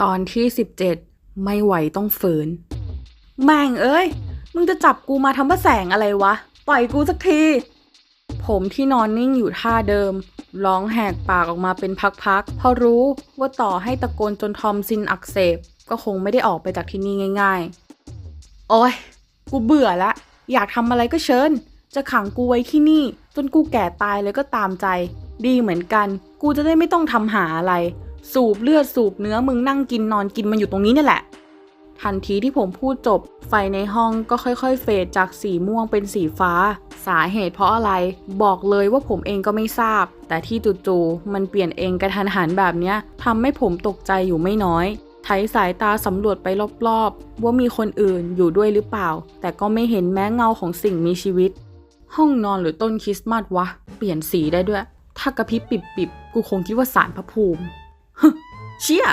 ตอนที่ 17 ไม่ไหวต้องฝืน แม่งเอ้ย มึงจะจับกูมาทำพระแสงอะไรวะ ปล่อยกูสักที ผมที่นอนนิ่งอยู่ท่าเดิม ร้องแหกปากออกมาเป็นพักๆ เพราะรู้ว่าต่อให้ตะโกนจนทอมซินอักเสบ ก็คงไม่ได้ออกไปจากที่นี่ง่าย ๆ โอ้ย กูเบื่อละ อยากทำอะไรก็เชิญ จะขังกูไว้ที่นี่ จนกูแก่ตายเลยก็ตามใจ ดีเหมือนกัน กูจะได้ไม่ต้องทำหาอะไร สูบเลือดสูบเนื้อมึงนั่งกินนอนกินมันอยู่ตรงนี้นี่แหละ ทันทีที่ผมพูดจบ ไฟในห้องก็ค่อยๆ เฟดจากสีม่วงเป็นสีฟ้า สาเหตุเพราะอะไร บอกเลยว่าผมเองก็ไม่ทราบ แต่ที่จู่ๆมันเปลี่ยนเองกระทันหันแบบเนี้ยทำให้ผมตกใจอยู่ไม่น้อยไถสายตาสำรวจไปรอบๆ ว่ามีคนอื่นอยู่ด้วยหรือเปล่า แต่ก็ไม่เห็นแม้เงาของสิ่งมีชีวิต ห้องนอนหรือต้นคริสต์มาสวะ เปลี่ยนสีได้ด้วย ถ้ากระพริบปิบๆ กูคงคิดว่าสารพระภูมิ เชี่ย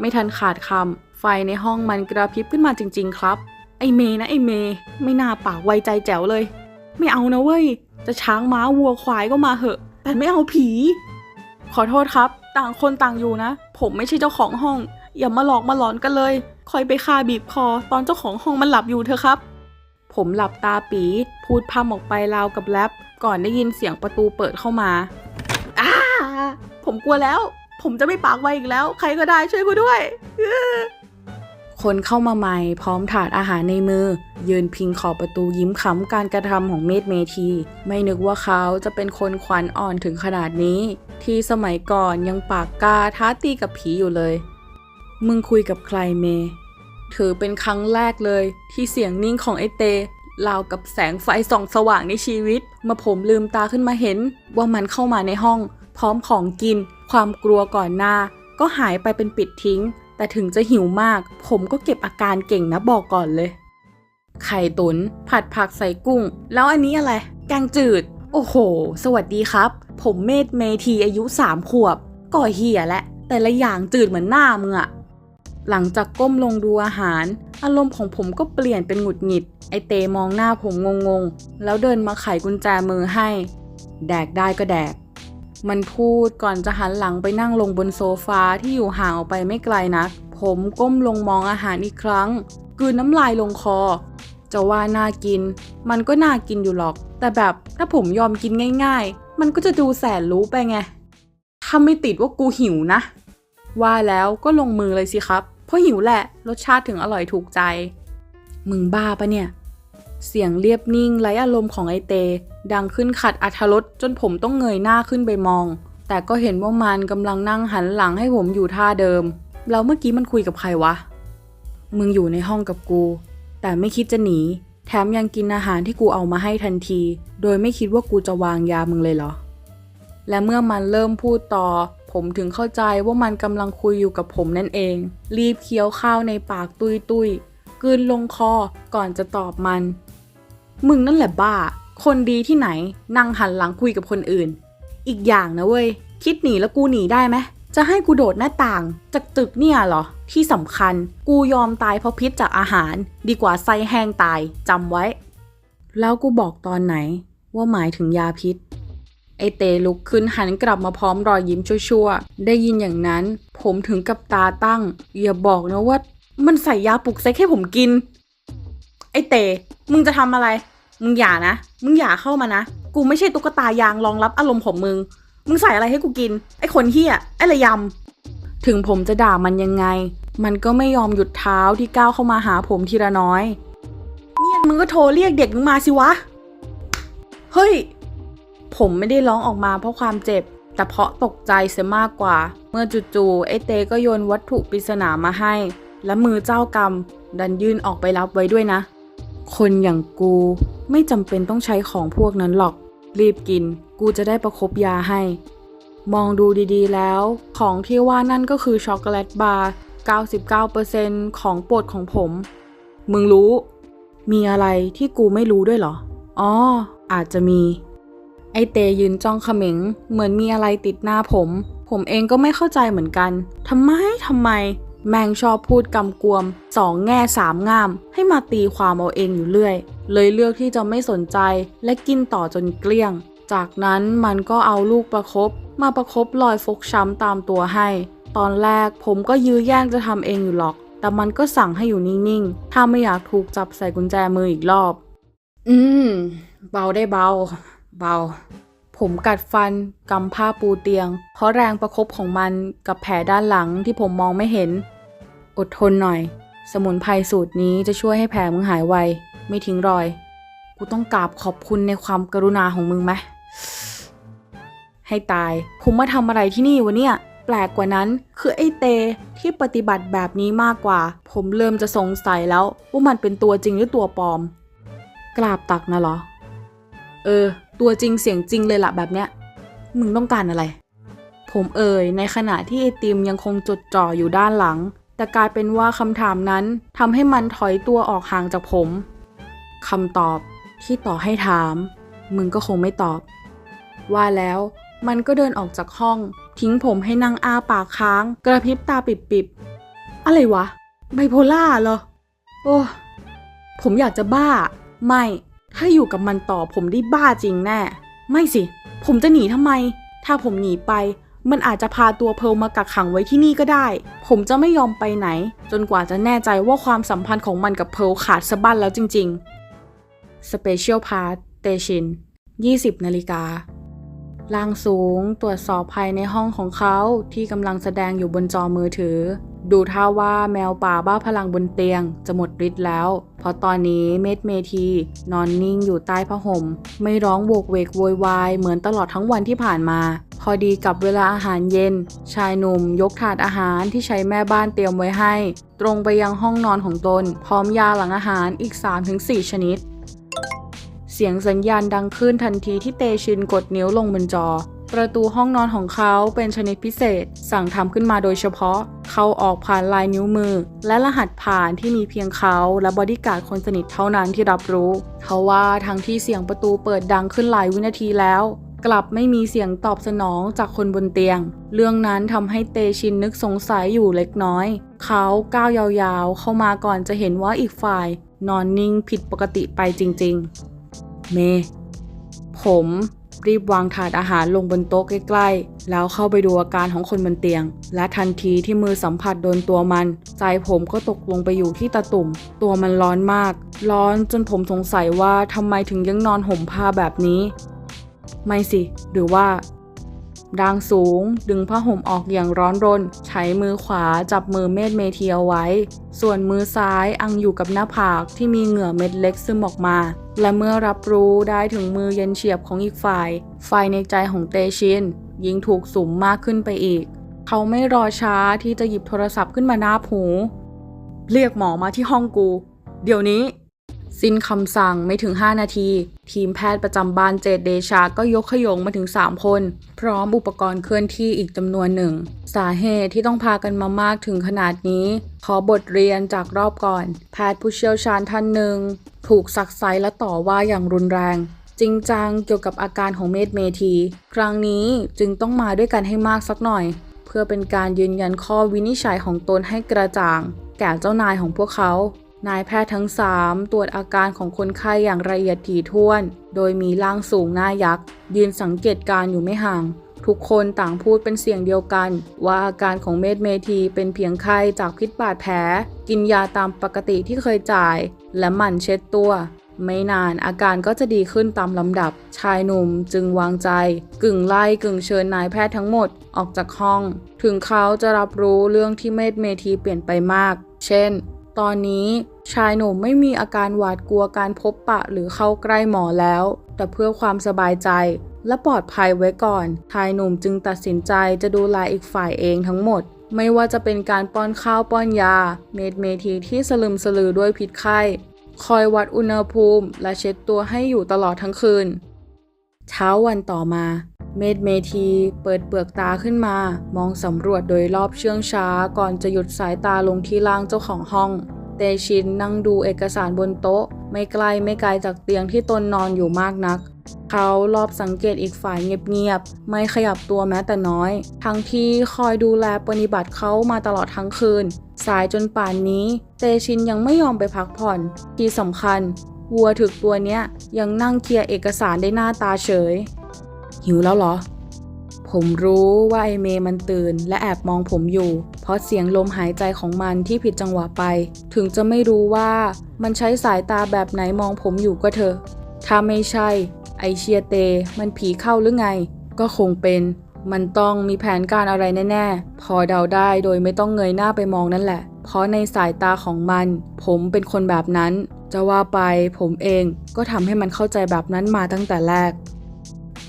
ไม่ทันขาดคำไฟในห้องมันกระพริบขึ้นมาจริง ๆ ครับ ไอเมย์นะไอเมย์ไม่น่าปากไวใจแจ๋วเลย ไม่เอานะเว้ย จะช้างม้าวัวควายก็มาเหอะ แต่ไม่เอาผี ขอโทษครับ ต่างคนต่างอยู่นะ ผมไม่ใช่เจ้าของห้อง อย่ามาหลอกมาหลอนกันเลย คอยไปคาบีบคอ ตอนเจ้าของห้องมันหลับอยู่เถอะครับ ผมหลับตาปี พูดพร่ำออกไปราวกับแรปก่อนได้ยินเสียงประตูเปิดเข้ามาอ้าผมกลัวแล้ว ผมจะไม่ปากไวอีกแล้ว ใครก็ได้ช่วยกูด้วย คนเข้ามาใหม่พร้อมถาดอาหารในมือ ยืนพิงขอบประตูยิ้มขำการกระทำของเมธเมที ไม่นึกว่าเขาจะเป็นคนขวัญอ่อนถึงขนาดนี้ ที่สมัยก่อนยังปากกาท้าตีกับผีอยู่เลย มึงคุยกับใครเม ถือเป็นครั้งแรกเลย ที่เสียงนิ่งของไอเตราวกับแสงไฟส่องสว่างในชีวิต มาผมลืมตาขึ้นมาเห็นว่ามันเข้ามาในห้อง พร้อมของกินความกลัวก่อนหน้าก็หายไปเป็นปิดทิ้ง แต่ถึงจะหิวมาก ผมก็เก็บอาการเก่งนะบอกก่อนเลย ไข่ตุน ผัดผักใส่กุ้ง แล้วอันนี้อะไร แกงจืด โอ้โห สวัสดีครับ ผมเมธเมทีอายุสามขวบ ก่อเหียและ แต่ละอย่างจืดเหมือนหน้ามึงอะหลังจากก้มลงดูอาหาร อารมณ์ของผมก็เปลี่ยนเป็นหงุดหงิด ไอเตมองหน้าผมงงๆ แล้วเดินมาไขกุญแจมือให้ แดกได้ก็แดก มันพูดก่อนจะหันหลังไปนั่งลงบนโซฟาที่อยู่ห่างออกไปไม่ไกลนัก ผมก้มลงมองอาหารอีกครั้งกืนน้ำลายลงคอ จะว่าน่ากิน มันก็น่ากินอยู่หรอก แต่แบบถ้าผมยอมกินง่าย ๆ มันก็จะดูแสนรู้ไปไงถ้าไม่ติดว่ากูหิวนะ ว่าแล้วก็ลงมือเลยสิครับ เพราะหิวแหละ รสชาติถึงอร่อยถูกใจ มึงบ้าปะเนี่ย เสียงเรียบนิ่งไร้อารมณ์ของไอเต ดังขึ้นขัดอัธรสจนผมต้องเงยหน้าขึ้นไปมอง แต่ก็เห็นว่ามันกำลังนั่งหันหลังให้ผมอยู่ท่าเดิมแล้วเมื่อกี้มันคุยกับใครวะ มึงอยู่ในห้องกับกู แต่ไม่คิดจะหนี แถมยังกินอาหารที่กูเอามาให้ทันที โดยไม่คิดว่ากูจะวางยามึงเลยเหรอ และเมื่อมันเริ่มพูดต่อ ผมถึงเข้าใจว่ามันกำลังคุยอยู่กับผมนั่นเอง รีบเคี้ยวข้าวในปากตุยตุยกืนลงคอก่อนจะตอบมัน มึงนั่นแหละบ้า คนดีที่ไหนนั่งหันหลังคุยกับคนอื่น อีกอย่างนะเว้ย คิดหนีแล้วกูหนีได้ไหมจะให้กูโดดหน้าต่างจากตึกเนี่ยเหรอ ที่สำคัญกูยอมตายเพราะพิษจากอาหาร ดีกว่าไส้แห้งตายจำไว้ แล้วกูบอกตอนไหนว่าหมายถึงยาพิษ ไอเตลุกขึ้นหันกลับมาพร้อมรอยยิ้มชั่วๆ ได้ยินอย่างนั้น ผมถึงกับตาตั้ง อย่าบอกนะว่า มันใส่ยาปลุกเซ็กให้ผมกิน ไอเต มึงจะทำอะไร มึงอย่านะ มึงอย่าเข้ามานะ กูไม่ใช่ตุ๊กตายางรองรับอารมณ์ของมึง มึงใส่อะไรให้กูกิน ไอ้คนเฮียไอ้ระยำ ถึงผมจะด่ามันยังไง มันก็ไม่ยอมหยุดเท้าที่ก้าวเข้ามาหาผมทีละน้อย เนี่ยมึงก็โทรเรียกเด็กมึงมาสิวะ เฮ้ย ผมไม่ได้ร้องออกมาเพราะความเจ็บ แต่เพราะตกใจเสียมากกว่า เมื่อจู่ๆไอ้เตก็โยนวัตถุปริศนามาให้ และมือเจ้ากรรม ดันยื่นออกไปรับไว้ด้วยนะ คนอย่างกู ไม่จำเป็นต้องใช้ของพวกนั้นหรอก รีบกิน กูจะได้ประคบยาให้ มองดูดีๆแล้ว ของที่ว่านั่นก็คือช็อกโกแลตบาร์ 99%ของโปรดของผม มึงรู้ มีอะไรที่กูไม่รู้ด้วยเหรอ อ๋อ อาจจะมี ไอเตยืนจ้องเขม็ง เหมือนมีอะไรติดหน้าผม ผมเองก็ไม่เข้าใจเหมือนกัน ทำไมทำไม แมงชอบพูดกำกวม สองแง่สามงาม ให้มาตีความเอาเองอยู่เรื่อย เลยเลือกที่จะไม่สนใจและกินต่อจนเกลี้ยง จากนั้นมันก็เอาลูกประคบมาประคบรอยฟกช้ำตามตัวให้ ตอนแรกผมก็ยื้อแย่งจะทำเองอยู่หรอก แต่มันก็สั่งให้อยู่นิ่งๆ ถ้าไม่อยากถูกจับใส่กุญแจมืออีกรอบ อืม เบาได้เบา เบา ผมกัดฟันกำผ้าปูเตียง เพราะแรงประคบของมันกับแผลด้านหลังที่ผมมองไม่เห็น อดทนหน่อย สมุนไพรสูตรนี้จะช่วยให้แผลมึงหายไว ไม่ทิ้งรอย กูต้องกราบขอบคุณในความกรุณาของมึงไหม ให้ตาย ผมมาทำอะไรที่นี่วะเนี่ย แปลกกว่านั้นคือไอ้เตที่ปฏิบัติแบบนี้มากกว่า ผมเริ่มจะสงสัยแล้วว่ามันเป็นตัวจริงหรือตัวปลอม กราบตักนะเหรอ เออ ตัวจริงเสียงจริงเลยละแบบเนี้ย มึงต้องการอะไร ผมเอ่ยในขณะที่ไอติมยังคงจดจ่ออยู่ด้านหลังแต่กลายเป็นว่าคำถามนั้นทำให้มันถอยตัวออกห่างจากผม คำตอบที่ต่อให้ถาม มึงก็คงไม่ตอบ ว่าแล้วมันก็เดินออกจากห้อง ทิ้งผมให้นั่งอ้าปากค้าง กระพริบตาปิบๆ อะไรวะ ไบโพล่าเหรอ โอ้ผมอยากจะบ้า ไม่ ถ้าอยู่กับมันต่อผมได้บ้าจริงแน่ ไม่สิ ผมจะหนีทำไม ถ้าผมหนีไป มันอาจจะพาตัวเพลมากักขังไว้ที่นี่ก็ได้ ผมจะไม่ยอมไปไหน จนกว่าจะแน่ใจว่าความสัมพันธ์ของมันกับเพลขาดสะบั้นแล้วจริง ๆ Special Part เตชิน 20 นาฬิกาล่างสูงตรวจสอบภายในห้องของเขาที่กำลังแสดงอยู่บนจอมือถือ ดูท่าว่าแมวป่าบ้าพลังบนเตียงจะหมดฤทธิ์แล้ว เพราะตอนนี้เม็ดเมทีนอนนิ่งอยู่ใต้ผ้าห่ม ไม่ร้องโวกเวกโวยวายเหมือนตลอดทั้งวันที่ผ่านมา พอดีกับเวลาอาหารเย็น ชายหนุ่มยกถาดอาหารที่ใช้แม่บ้านเตรียมไว้ให้ ตรงไปยังห้องนอนของตน พร้อมยาหลังอาหารอีก 3-4 ชนิด เสียงสัญญาณดังขึ้นทันทีที่เตชินกดนิ้วลงบนจอ ประตูห้องนอนของเขาเป็นชนิดพิเศษ สั่งทำขึ้นมาโดยเฉพาะ เข้าออกผ่านลายนิ้วมือ และรหัสผ่านที่มีเพียงเขาและบอดี้การ์ดคนสนิทเท่านั้นที่รับรู้เพราว่าทั้งที่เสียงประตูเปิดดังขึ้นหลายวินาทีแล้วกลับไม่มีเสียงตอบสนองจากคนบนเตียง เรื่องนั้นทำให้เตชินนึกสงสัยอยู่เล็กน้อย เขาก้าวยาวๆ เข้ามาก่อนจะเห็นว่าอีกฝ่าย นอนนิ่งผิดปกติไปจริงๆ เมผมรีบวางถาดอาหารลงบนโต๊ะใกล้ๆ แล้วเข้าไปดูอาการของคนบนเตียง และทันทีที่มือสัมผัสโดนตัวมัน ใจผมก็ตกลงไปอยู่ที่ตาตุ่ม ตัวมันร้อนมาก ร้อนจนผมสงสัยว่าทำไมถึงยังนอนห่มผ้าแบบนี้ ไม่สิ หรือว่าดังสูง ดึงผ้าห่มออกอย่างร้อนรน ใช้มือขวาจับมือเมธเมเทียไว้ ส่วนมือซ้ายอังอยู่กับหน้าผากที่มีเหงื่อเม็ดเล็กซึมออกมา และเมื่อรับรู้ได้ถึงมือเย็นเฉียบของอีกฝ่าย ไฟในใจของเตชินยิ่งถูกสุมมากขึ้นไปอีก เขาไม่รอช้าที่จะหยิบโทรศัพท์ขึ้นมาหน้าหู เรียกหมอมาที่ห้องกู เดี๋ยวนี้ สิ้นคำสั่งไม่ถึง 5 นาที ทีมแพทย์ประจำบ้านเจดเดชาก็ยกขยงมาถึง 3 คน พร้อมอุปกรณ์เคลื่อนที่อีกจำนวนหนึ่ง สาเหตุที่ต้องพากันมามากถึงขนาดนี้ ขอบทเรียนจากรอบก่อน แพทย์ผู้เชี่ยวชาญท่านหนึ่ง ถูกสักไซและต่อว่าอย่างรุนแรง จริงจังเกี่ยวกับอาการของเมธเมที ครั้งนี้จึงต้องมาด้วยกันให้มากสักหน่อย เพื่อเป็นการยืนยันข้อวินิจฉัยของตนให้กระจ่าง แก่เจ้านายของพวกเขา นายแพทย์ทั้ง 3 ตรวจอาการของคนไข้อย่างละเอียดถี่ถ้วน โดยมีร่างสูงหน้ายักษ์ ยืนสังเกตการ์อยู่ไม่ห่าง ทุกคนต่างพูดเป็นเสียงเดียวกัน ว่าอาการของเมธเมทีเป็นเพียงไข้จากพิษบาดแผล กินยาตามปกติที่เคยจ่าย และหมั่นเช็ดตัว ไม่นานอาการก็จะดีขึ้นตามลำดับ ชายหนุ่มจึงวางใจ กึ่งไล่กึ่งเชิญนายแพทย์ทั้งหมดออกจากห้อง ถึงเขาจะรับรู้เรื่องที่เมธเมทีเปลี่ยนไปมาก เช่น ตอนนี้ชายหนุ่มไม่มีอาการหวาดกลัวการพบปะหรือเข้าใกล้หมอแล้ว แต่เพื่อความสบายใจและปลอดภัยไว้ก่อน ชายหนุ่มจึงตัดสินใจจะดูแลอีกฝ่ายเองทั้งหมด ไม่ว่าจะเป็นการป้อนข้าวป้อนยา เม็ดเมทีที่สลึมสลือด้วยพิษไข้ คอยวัดอุณหภูมิ และเช็ดตัวให้อยู่ตลอดทั้งคืน เช้าวันต่อมา เมดเมทีเปิดเปลือกตาขึ้นมา มองสำรวจโดยรอบเชื่องช้า ก่อนจะหยุดสายตาลงที่ล่างเจ้าของห้อง เตชินนั่งดูเอกสารบนโต๊ะ ไม่ไกลไม่ไกลจากเตียงที่ตนนอนอยู่มากนัก เขารอบสังเกตอีกฝ่ายเงียบๆ ไม่ขยับตัวแม้แต่น้อย ทั้งที่คอยดูแลปฏิบัติเขามาตลอดทั้งคืน สายจนป่านนี้ เตชินยังไม่ยอมไปพักผ่อน ที่สำคัญวัวถึกตัวเนี้ยยังนั่งเคลียร์เอกสารได้หน้าตาเฉย หิวแล้วเหรอ ผมรู้ว่าไอเมย์มันตื่น และแอบมองผมอยู่ เพราะเสียงลมหายใจของมันที่ผิดจังหวะไป ถึงจะไม่รู้ว่ามันใช้สายตาแบบไหนมองผมอยู่ก็เถอะ ถ้าไม่ใช่ ไอเชียเต มันผีเข้าหรือไง ก็คงเป็น มันต้องมีแผนการอะไรแน่ๆ พอเดาได้โดยไม่ต้องเงยหน้าไปมองนั่นแหละ เพราะในสายตาของมัน ผมเป็นคนแบบนั้นจะว่าไปผมเองก็ทำให้มันเข้าใจแบบนั้นมาตั้งแต่แรก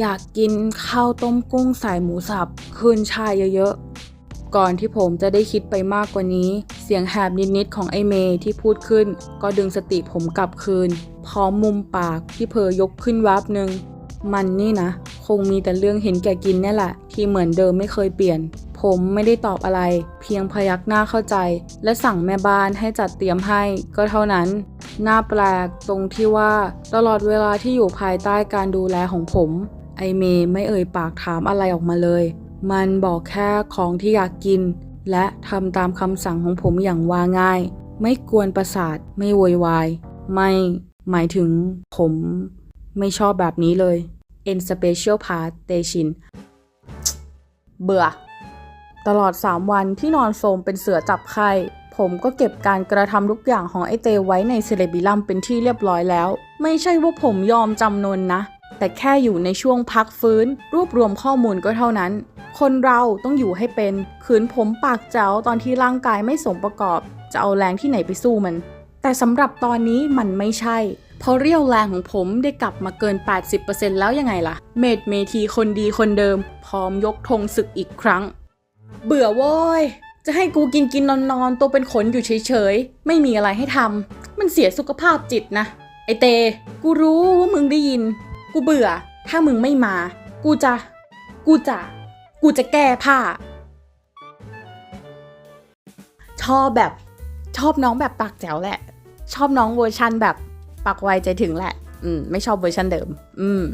อยากกินข้าวต้มกุ้งใส่หมูสับคืนชายเยอะๆ ก่อนที่ผมจะได้คิดไปมากกว่านี้ เสียงแหบนิดๆของไอเมย์ที่พูดขึ้น ก็ดึงสติผมกลับคืน พร้อมมุมปากที่เพอยกขึ้นวับหนึ่งมันนี่นะ คงมีแต่เรื่องเห็นแก่กินนี่แหละ ที่เหมือนเดิมไม่เคยเปลี่ยน ผมไม่ได้ตอบอะไร เพียงพยักหน้าเข้าใจ และสั่งแม่บ้านให้จัดเตรียมให้ก็เท่านั้นน่าแปลกตรงที่ว่า ตลอดเวลาที่อยู่ภายใต้การดูแลของผม ไอเมย์ไม่เอ่ยปากถามอะไรออกมาเลย มันบอกแค่ของที่อยากกิน และทำตามคำสั่งของผมอย่างว่าง่าย ไม่กวนประสาท ไม่โวยวาย ไม่ หมายถึง ผม ไม่ชอบแบบนี้เลย In special part เตชิน เบื่อ ตลอด 3 วันที่นอนโซมเป็นเสือจับไข้ ผมก็เก็บการกระทำทุกอย่างของไอเตไว้ในเซเลบิลัมเป็นที่เรียบร้อยแล้ว ไม่ใช่ว่าผมยอมจำนนนะ แต่แค่อยู่ในช่วงพักฟื้น รวบรวมข้อมูลก็เท่านั้น คนเราต้องอยู่ให้เป็น ขืนผมปากเจ้าตอนที่ร่างกายไม่สมประกอบ จะเอาแรงที่ไหนไปสู้มัน แต่สำหรับตอนนี้มันไม่ใช่ เพราะเรี่ยวแรงของผมได้กลับมาเกิน 80%แล้วยังไงล่ะ เมดเมทีคนดีคนเดิม พร้อมยกธงศึกอีกครั้ง เบื่อโว้ยจะให้กูกินกินนอนนอนตัวเป็นขนอยู่เฉยๆ ไม่มีอะไรให้ทำมันเสียสุขภาพจิตนะ ไอเต กูรู้ว่ามึงได้ยิน กูเบื่อ ถ้ามึงไม่มา กูจะ กูจะ กูจะแก้ผ้า ชอบแบบ ชอบน้องแบบปากแจ๋วแหละ ชอบน้องเวอร์ชันแบบปากไวใจถึงแหละ อืม ไม่ชอบเวอร์ชันเดิม อืม